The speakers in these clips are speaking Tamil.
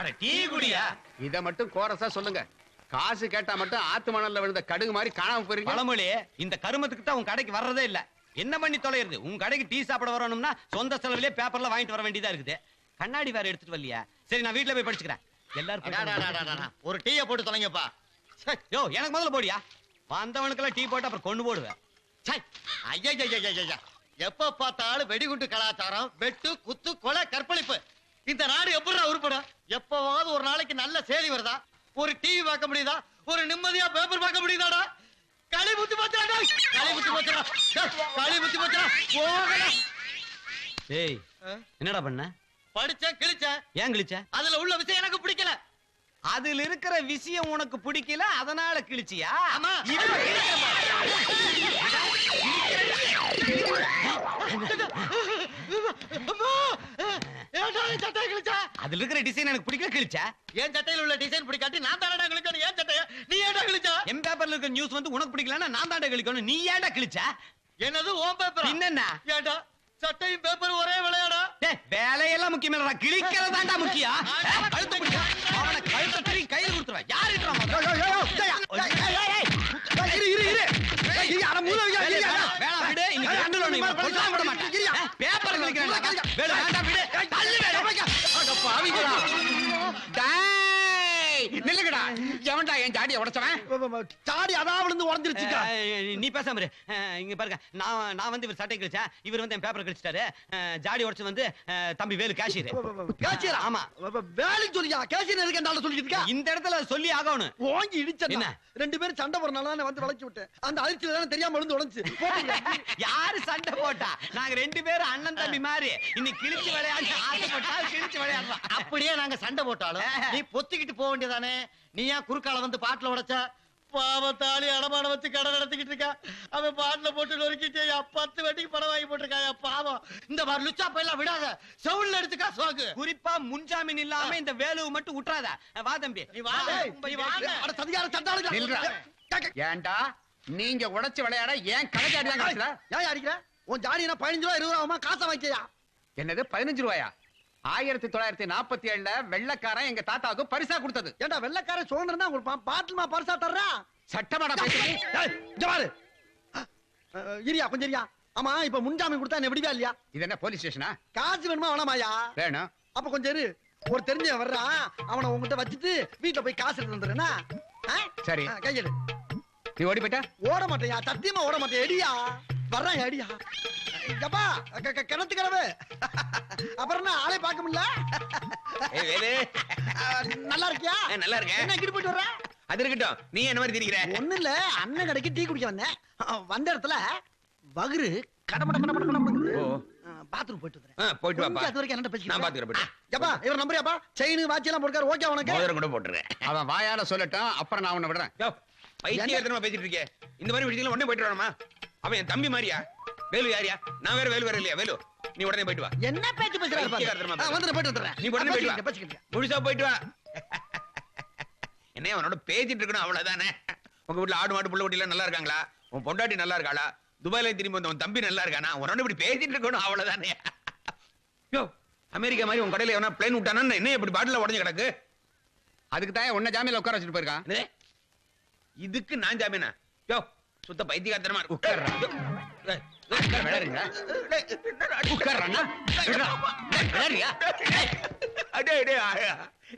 அட டீ குடியா? இத மட்டும் கோரஸா சொல்லுங்க. காசு கேட்டா மட்டும் ஆத்து மணல்ல விழுந்த கடுகு மாதிரி காணாம போறீங்க பழமொழி இந்த கருமத்துக்கு தான் உன் கடைக்கு வர்றதே இல்ல. என்ன பண்ணி தொலைறது உன் கடைக்கு டீ சாப்பிட வரணும்னா சொந்த செலவுலயே பேப்பர்ல வாங்கிட்டு வர வேண்டியதா இருக்குது. கண்ணாடி வேற எடுத்துட்டு வரலையா? சரி நான் வீட்ல போய் படிச்சுக்கிறேன். எல்லாரும் ஒரு டீயை போட்டு தொலைங்கப்பா. யோ எனக்கு முதல்ல போடியா? வந்தவனுக்கெல்லாம் டீ போட்டு அப்புறம் கொண்டு போடுவேன். ஐயா எப்ப பார்த்தாலும் வெடிகுண்டு கலாச்சாரம் வெட்டு குத்து கொலை கற்பழிப்பு இந்த நாடு எப்படிடா உருப்படும் எப்பவாவது ஒரு நாளைக்கு நல்ல செய்தி வருதா? ஒரு டிவி பார்க்க முடியுதா? ஒரு நிம்மதியா பேப்பர் பார்க்க முடியுதாடா? களி முத்தி போச்சுடா களி முத்தி போச்சுடா. களி முத்தி போச்சுடா. போகடா. ஏய் என்னடா பண்ண? படிச்சேன் கிழிச்சேன். ஏன் கிழிச்ச? அதுல உள்ள விஷயம் எனக்கு பிடிக்கல. அதுல இருக்கிற விஷயம் உனக்கு பிடிக்கல அதனால கிழிச்சியா? ஆமா. அம்மா! ஏன்டா என் சட்டையை கிழிச்ச? அதுல இருக்கிற டிசைன் எனக்கு பிடிக்கல கிழிச்ச? என் சட்டையில உள்ள டிசைன் பிடிக்காட்டி நான் தானடா கிழிக்கணும் ஏன் சட்டைய? நீ ஏன்டா கிழிச்ச? என் பேப்பர்ல இருக்கிற நியூஸ் வந்து உனக்கு பிடிக்கலன்னா நான் தாண்டா கிழிக்கணும். நீ ஏன்டா கிழிச்ச? என்னது ஓன் பேப்பர் என்னென்ன ஏன்டா? சட்டையும் பேப்பர் ஒரே விளையாடா? டேய், வேலையெல்லாம் முக்கியம் இல்லடா. கிழிக்கிறதாண்டா முக்கியம். கழுத்தை பிடி. அவனை கழுத்தை திரும்பி கையில கொடுத்துருவா வேணாம் இவன் கொடுக்காம விட. மாட்டேன் ஏய், பேப்பர் கிழிக்கிறேன் வேண்டாம் வேடு. டேய், நில்லுங்கடா எவன்டா என் ஜாடியை உடைச்சவன்? சாடி அதான் விழுந்து உடஞ்சிருச்சுக்கா. நீ பேசாம இரு. அஹ், இங்க பாருங்க. நான் நான் வந்து இவர் சட்டை கிழிச்சேன் இவர் வந்து என் பேப்பர் கிழிச்சிட்டாரு. அஹ், ஜாடி உடைச்சு வந்து அஹ், தம்பி வேலு கேஷியர் கேசியரா ஆமா. வேலைக்கு சொல்லியா? கேசியர் இருக்க நாள் சொல்லிட்டு இருக்கா? இந்த இடத்துல சொல்லி ஆகணும். ஓங்கி இடிச்சா என்ன? ரெண்டு பேரும் சண்டை போறனால வந்து வளைச்சு விட்டேன். அந்த அதிர்ச்சியில தானே தெரியாம விழுந்து உடஞ்சு. யாரு சண்டை போட்டா? நாங்க ரெண்டு பேரும் அண்ணன் தம்பி மாதிரி. இன்னைக்கு கிழிச்சு விளையாட ஆசைப்பட்டா கிழிச்சு விளையாடுறான் அப்படியே நாங்க சண்டை போட்டாலும் நீ பொத்திக்கிட்டு போக வேண்டியதானே? நீ ஏன் குறுக்கால வந்து பாட்டுல உடைச்ச? பாவத்தாளி அடமானம் வச்சு கடை நடத்திக்கிட்டு இருக்கா. அவன் பாட்டுல போட்டு நொறுக்கிட்டு பத்து வட்டிக்கு படம் வாங்கி போட்டிருக்காயா பாவம். இந்த மாதிரி லுச்சா பையெல்லாம் விடாத. செவுல்ல எடுத்து காசு வாங்கு குறிப்பா முன்ஜாமீன் இல்லாம இந்த வேலுவை மட்டும் விட்டுறாத வா தம்பி. நீ வாங்க, நீ வாங்க. அட சதிகார. ஏன்டா? நீங்க உடைச்சு விளையாட ஏன் கடை ஜாடி தான் காசுல ஏன் அடிக்கிற? உன் ஜாடி என்ன பதினஞ்சு ரூபா இருபது ரூபா காசை வாங்கிக்கையா? என்னது பதினஞ்சு ரூபாயா? ஆயிரத்தி தொள்ளாயிரத்தி நாற்பத்தி ஏழுல வெள்ளக்காரன் எங்க தாத்தாவுக்கு பரிசா கொடுத்தது. ஏன்டா வெள்ளக்காரன் சுதந்திரம் தான் கொடுப்பான் பாட்டுமா பரிசா தர்றா? சட்டமாடா அஹ், இரியா கொஞ்சம் இரியா. ஆமா இப்ப முன்ஜாமீன் கொடுத்தா என்ன விடுவியா இல்லையா? இது என்ன போலீஸ் ஸ்டேஷனா? காசு வேணுமா வேணாமாயா? வேணும். அப்ப கொஞ்சம் இரு. ஒரு தெரிஞ்சவன் வர்றான் அவனை உங்ககிட்ட வச்சுட்டு வீட்டுல போய் காசு எடுத்து வந்துடுறேன்னா? சரி. கையெடு நீ ஓடி போயிட்டா? ஓட மாட்டேயா? சத்தியமா ஓட மாட்டேன் எடியா. வர்றான் எடியா? எப்பா கிணத்து கிடவு அப்புறம் ஆளே நல்லா இருக்கியா? நல்லா இருக்கேன். என்ன இங்கிட்டு போயிட்டு வர்ற? அது இருக்கட்டும். நீ என்ன மாதிரி திரிக்கிற? ஒண்ணு இல்ல அண்ணன் கடைக்கு டீ குடிக்க வந்தேன். அஹ், வந்த இடத்துல வகுரு கடமட கடமட கடமட ஓ. பாத்ரூம் போயிட்டு வந்துறேன் ஆ, போயிட்டு வாப்பா. அது வரைக்கும் என்ன நான் பாத்துக்கிறேன், போயிட்டு. எப்பா இவர் நம்புறியாப்பா செயின் வாட்ச் எல்லாம் போட்டுக்காரு ஓகே உனக்கு? மோதிரம் கூட போட்டுருக்கேன் அவன் வாயால சொல்லட்டும் அப்புறம் நான் உன்னை விடுறேன். யோ, பைத்தியக்காரத்தனமா பேசிட்டு இருக்கே. இந்த மாதிரி விஷயத்துல உடனே போயிட்டு வரணுமா? அவன் என் தம்பி மாதிரியா? வேலு யாரியா? நான் வேற வேலு வேற இல்லையா? வேலு. நீ உடனே போயிட்டு வா. என்ன பேச்சு பேசுறாரு வந்துட்டு போயிட்டு வந்துடுறேன். நீ உடனே போயிட்டு வா. முழுசா போயிட்டு வா. என்ன அவனோட பேசிட்டு இருக்கணும் அவ்வளவுதானே? உங்க வீட்டுல ஆடு மாடு புள்ள குட்டி எல்லாம் நல்லா இருக்காங்களா? உன் பொண்டாட்டி நல்லா இருக்காளா? துபாயில திரும்பி வந்த உன் தம்பி நல்லா இருக்கானா? உன்னோட இப்படி பேசிட்டு இருக்கணும் அவ்வளவுதானே? யோ அமெரிக்கா மாதிரி உன் கடையில எவனா பிளேன் விட்டானா என்ன இப்படி பாட்டில உடஞ்சு கிடக்கு? அதுக்கு தான் உன்னை ஜாமீன்ல உட்கார வச்சுட்டு போயிருக்கான்? இதுக்கு நான் ஜாமீனா? யோ சுத்த பைத்தியகாரத்தனமா இருக்கு உட்கார்றா. விளையாடுறியா? அடே, அடே.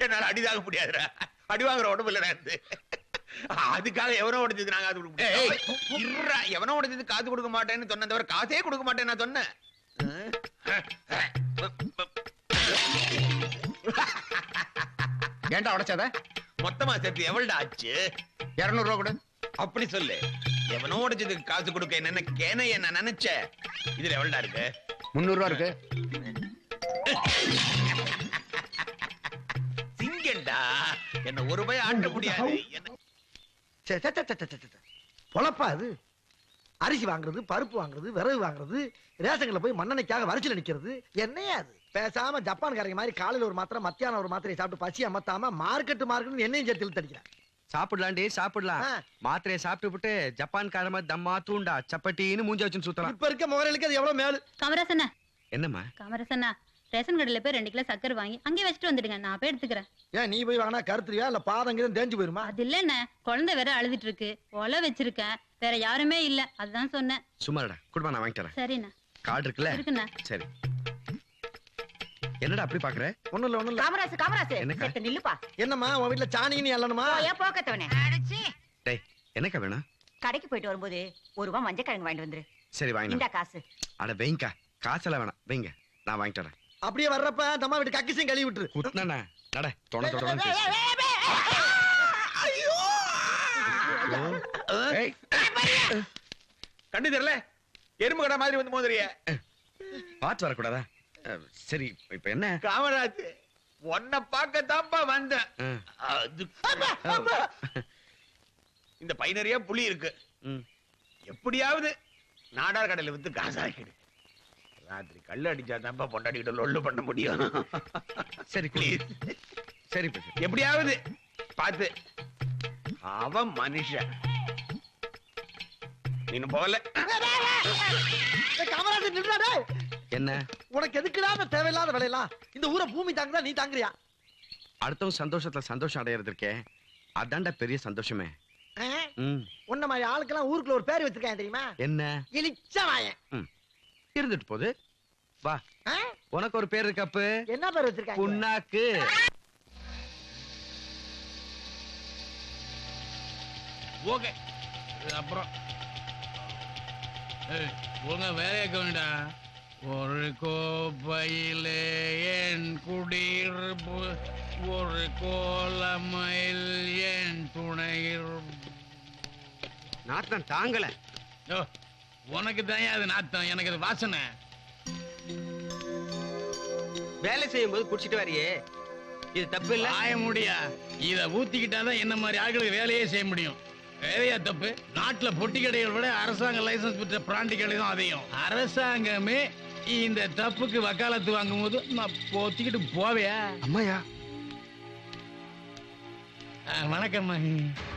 என்னால அடி தாங்க முடியாதுடா. அடி வாங்குற உடம்புல நான் இருந்து. அதுக்காக எவனோ உடைச்சது நாங்க காது கொடுக்க எவனோ உடைச்சது காது கொடுக்க மாட்டேன்னு சொன்ன தவிர காசே கொடுக்க மாட்டேன்னு நான் சொன்னேன். ஏன்டா உடைச்சத? மொத்தமா சேர்த்து எவ்வளவு ஆச்சு? இருநூறு ரூபா கொடு. அப்படி சொல்லு. எவனோ உடைச்சதுக்கு காசு கொடுக்க என்ன கேன என்ன நினைச்ச? இதுல எவ்வளவு இருக்கு? முந்நூறு ரூபா இருக்கு. சிங்கண்டா என்ன ஒரு ரூபாய் ஆட்ட முடியாது. என்ன? சே, சே, சே, சே, சே, சே, சே. பொழப்பா அது? அரிசி வாங்குறது பருப்பு வாங்குறது விறகு வாங்குறது ரேஷன்ல போய் மண்ணெண்ணைக்காக வரிசையில் நிக்கிறது என்னையா அது? பேசாம ஜப்பான்காரங்க மாதிரி காலையில ஒரு மாத்திரை மத்தியானம் ஒரு மாத்திரை சாப்பிட்டு பசி அமத்தாம மார்க்கெட் மார்க்கெட் என்னையும் சேர்த்து இழுத்து அடிக்கிறேன். சாப்பிடலாண்டி சாப்பிடலாம். மாத்திரையை சாப்பிட்டு விட்டு ஜப்பான் காரமா தம்மா தூண்டா சப்பட்டின்னு மூஞ்ச வச்சுன்னு சுத்தலாம். இப்ப இருக்க முகரைகளுக்கு அது எவ்வளவு மேலு? கமரசண்ணா. என்னம்மா? கமரசண்ணா ரேஷன் கடையில போய் ரெண்டு கிலோ சக்கரை வாங்கி அங்கேயே வச்சுட்டு வந்துடுங்க நான் போய் எடுத்துக்கிறேன். ஏன் நீ போய் வாங்கினா கருத்துறியா? இல்ல பாதங்கிறது தேஞ்சு போயிருமா? அது இல்லண்ணே குழந்தை வேற அழுதுட்டு இருக்கு ஒலை வச்சிருக்கேன் வேற யாருமே இல்ல அதுதான் சொன்னேன். சும்மாடா குடும்பம் நான் வாங்கிட்டு சரிண்ணே. கார்டு இருக்குல்ல? இருக்குண்ணே. சரி. என்னடா அப்படி பாக்குற? ஒண்ணும் இல்ல ஒண்ணும் இல்ல. காமராசு காமராசு? செத்த நில்லுப்பா என்னம்மா உன் வீட்டுல சாணின்னு எல்லணுமா ஏன் போக்கத்தவனே டேய் என்னக்கா வேணும்? கடைக்கு போயிட்டு வரும்போது ஒரு ரூபா மஞ்சக்கிழங்கு வாங்கிட்டு வந்துரு. சரி வாங்கினா இந்தா காசு. அட வைங்கக்கா. காசெல்லாம் வேணாம். வைங்க. நான் வாங்கிட்டு வரேன். அப்படியே வர்றப்ப அந்த அம்மா வீட்டு கக்கிசையும் கழுவி விட்டுரு. குத்துனா நட தொண தொட கண்டு தெரியல? எறும்பு கடை மாதிரி வந்து மோதுறிய. பார்த்து வரக்கூடாதா? சரி இப்ப என்ன? காமராஜ் உன்னை பார்க்க தான்ப்பா வந்தேன் இந்த பை நிறைய புளி இருக்கு. ம். எப்படியாவது நாடார் கடையில வித்து காசாக்கிடு. ராத்திரி கல்லு அடிச்சா தான்ப்பா பொண்டாடிக்கிட்ட லொல்லு பண்ண முடியும். சரி. சரி. எப்படியாவது பார்த்து. அவன் மனுஷன். நீனு போகல. காமராஜர் நின்றாடே என்ன? உனக்கு எதுக்குடா இந்த தேவையில்லாத வேலையெல்லாம்? இந்த ஊரை பூமி தாங்குதா நீ தாங்குறியா? அடுத்தவங்க சந்தோஷத்துல சந்தோஷம் அடையிறது இருக்கே அதான்டா பெரிய சந்தோஷமே. உன்ன மாதிரி ஆளுக்கெல்லாம் ஊருக்குள்ள ஒரு பேர் வச்சிருக்காங்க தெரியுமா? என்ன? இழிச்ச வாயன். இருந்துட்டு போகுது. வா. ஆ? உனக்கு ஒரு பேர் இருக்கு அப்பு. என்ன பேர் வச்சிருக்காங்க? புண்ணாக்கு. ஓகே. அப்புறம். ஒழுங்கா வேலையை கவனிடா. ஒரு கோப்பையிலே என் குடியிருப்பு ஒரு கோலமையில் என் துணையிருப்பு நாத்தம் தாங்கல. யோ, உனக்கு தான் அது நாத்தம்? எனக்கு அது வாசனை. வேலை செய்யும் போது குடிச்சிட்டு வரியே. இது தப்பு இல்ல? ஆய முடியா. இத ஊத்திக்கிட்டாதான் என்ன மாதிரி ஆட்களுக்கு வேலையே செய்ய முடியும். வேலையா தப்பு? நாட்டுல பொட்டி கடைகளை விட அரசாங்க லைசன்ஸ் பெற்ற பிராண்டி கடை தான் அதிகம். அரசாங்கமே இந்த தப்புக்கு வக்காலத்து வாங்கும் போது நான் பொத்திக்கிட்டு போவியா? அம்மாயா? வணக்கம்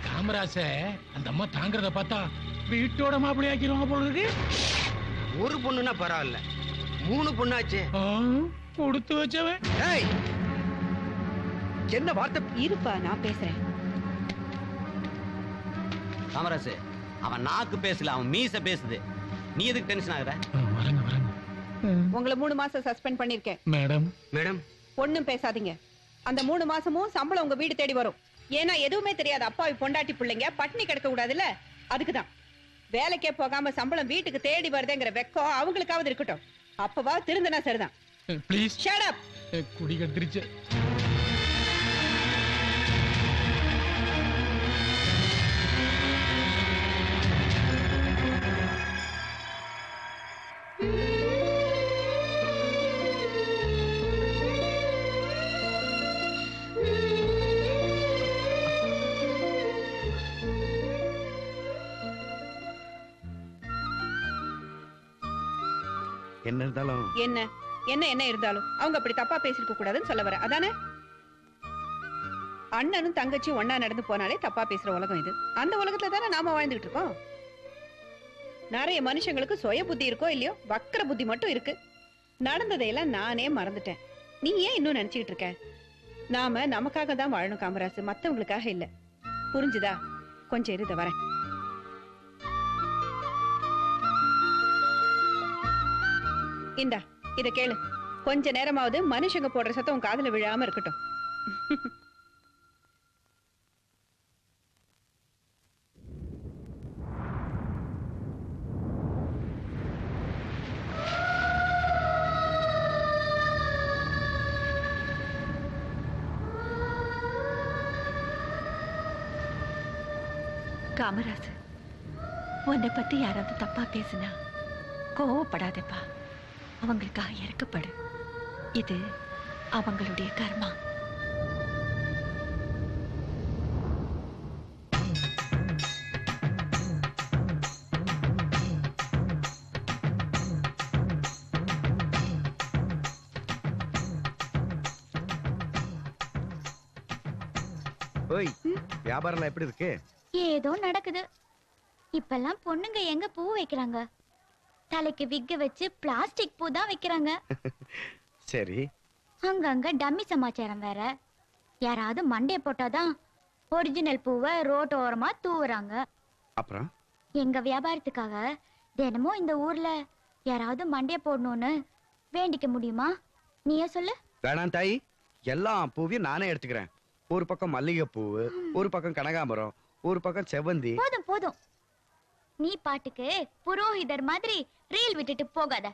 காமராச அந்த அம்மா தாங்கிறத பார்த்தா வீட்டோட மாப்பிள்ளை ஆக்கிடுவாங்க போல இருக்கு. ஒரு பொண்ணுனா பரவாயில்ல. மூணு பொண்ணாச்சு. கொடுத்து வச்சவன். ஏய்! என்ன வார்த்தை? இருப்பா நான் பேசுறேன். காமராசு அவன் நாக்கு பேசல அவன் மீச பேசுது. நீ எதுக்கு டென்ஷன் ஆகுற? வரங்க வரங்க. உங்களை மூணு மாசம் சஸ்பெண்ட் பண்ணிருக்கேன். மேடம். மேடம். ஒண்ணும் பேசாதீங்க. அந்த மூணு மாசமும் சம்பளம் உங்க வீடு தேடி வரும். ஏன்னா எதுவுமே தெரியாத. அப்பாவி பொண்டாட்டி பிள்ளைங்க பட்டினி கிடக்க கூடாதுல்ல? அதுக்குதான். வேலைக்கே போகாம சம்பளம் வீட்டுக்கு தேடி வருதுங்கிற வெக்கம் அவங்களுக்காவது இருக்கட்டும். அப்பவா திருந்தனா சரிதான். ப்ளீஸ் ஷட் அப் குடி கத்திரிச்சு என்ன இருந்தாலும். என்ன? என்ன என்ன இருந்தாலும். அவங்க அப்படி தப்பா பேசிருக்க கூடாதுன்னு சொல்ல வர. அதானே? அண்ணனும் தங்கச்சி ஒன்னா நடந்து போனாலே தப்பா பேசுற உலகம் இது. அந்த உலகத்துல தானே நாம வாழ்ந்துகிட்டு இருக்கோம்? நிறைய மனுஷங்களுக்கு சுய புத்தி இருக்கோ இல்லையோ? வக்கர புத்தி மட்டும் இருக்கு. நடந்ததையெல்லாம் நானே மறந்துட்டேன். நீ ஏன் இன்னும் நினைச்சுக்கிட்டு இருக்க? நாம நமக்காக தான் வாழணும் காமராசு. மத்தவங்களுக்காக இல்ல. புரிஞ்சுதா? கொஞ்சம் இருத வரேன். இந்தா இத கேளு. கொஞ்ச நேரமாவது மனுஷங்க போடுற சத்தம் உன் காதுல விழாம இருக்கட்டும். காமராஜ் உன்னை பத்தி யாராவது தப்பா பேசுனா கோவப்படாதேப்பா. அவங்களுக்காக இறக்கப்படு. இது அவங்களுடைய கர்மா. ஓய் வியாபாரம் எப்படி இருக்கு? ஏதோ நடக்குது. இப்பெல்லாம் பொண்ணுங்க எங்க பூ வைக்கிறாங்க? தலைக்கு விக்க வச்சு பிளாஸ்டிக் பூ தான் வைக்கிறாங்க. சரி. அங்கங்க டம்மி சமாச்சாரம் வேற. யாராவது மண்டே போட்டாதான் ஒரிஜினல் பூவை ரோட்டு ஓரமா தூவுறாங்க. அப்புறம்? எங்க வியாபாரத்துக்காக தினமும் இந்த ஊர்ல யாராவது மண்டே போடணும்னு வேண்டிக்க முடியுமா? நீயே சொல்லு. வேணாம் தாயி. எல்லா பூவையும் நானே எடுத்துக்கிறேன். ஒரு பக்கம் மல்லிகை பூவு ஒரு பக்கம் கனகாம்பரம் ஒரு பக்கம் செவ்வந்தி. போதும் போதும். நீ பாட்டுக்கு புரோஹிதர் மாதிரி ரீல் விட்டுட்டு போகாத.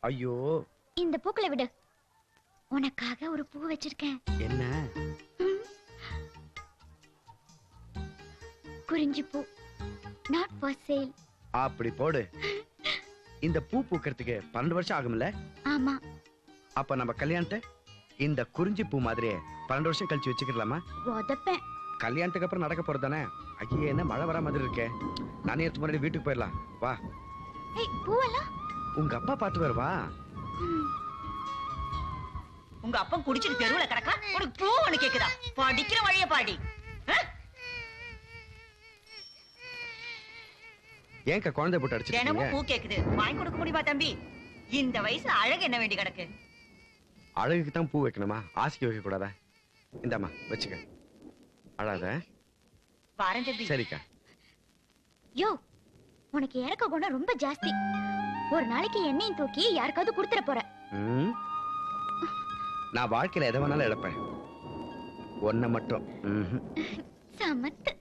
ஐயோ. இந்த பூக்களை விடு. உனக்காக ஒரு பூ வச்சிருக்கேன். என்ன? குறிஞ்சி பூ. நாட் ஃபார் சேல் அப்படி போடு. இந்த பூ பூக்கிறதுக்கு பன்னெண்டு வருஷம் ஆகும்ல? ஆமா. அப்ப நம்ம கல்யாணத்தை இந்த குறிஞ்சி பூ மாதிரியே பன்னெண்டு வருஷம் கழிச்சு வச்சுக்கலாமா? உதப்பேன். கல்யாணத்துக்கு அப்புறம் நடக்க போறது தானே ஐயே என்ன மழை வர மாதிரி இருக்கே? நானே எடுத்து முன்னாடி வீட்டுக்கு போயிடலாம். வா. ஏய் பூவெல்லாம்? உங்க அப்பா பார்த்து வருவா. உங்க அப்பன் குடிச்சிட்டு தெருவுல கிடக்கா? உனக்கு பூ ஒண்ணு கேக்குதா? படிக்கிற வழிய பாடி. ஏன்க்கா குழந்தை போட்டு அடிச்சிருக்கீங்க தினமும் பூ கேக்குது. வாங்கி கொடுக்க முடியுமா தம்பி? இந்த வயசு அழகு என்ன வேண்டி கிடக்கு? அழகுக்கு தான் பூ வைக்கணுமா? ஆசைக்கு வைக்க கூடாதா இந்தாம்மா வச்சுக்க. அழாத. பாரேன் தம்பி. சரிக்கா. யோ உனக்கு இறக்க குணம் ரொம்ப ஜாஸ்தி. ஒரு நாளைக்கு எண்ணெயும் தூக்கி யாருக்காவது கொடுத்துட போற. நான் வாழ்க்கையில எதை வேணாலும் இழப்பேன். ஒன்ன மட்டும். சமத்து.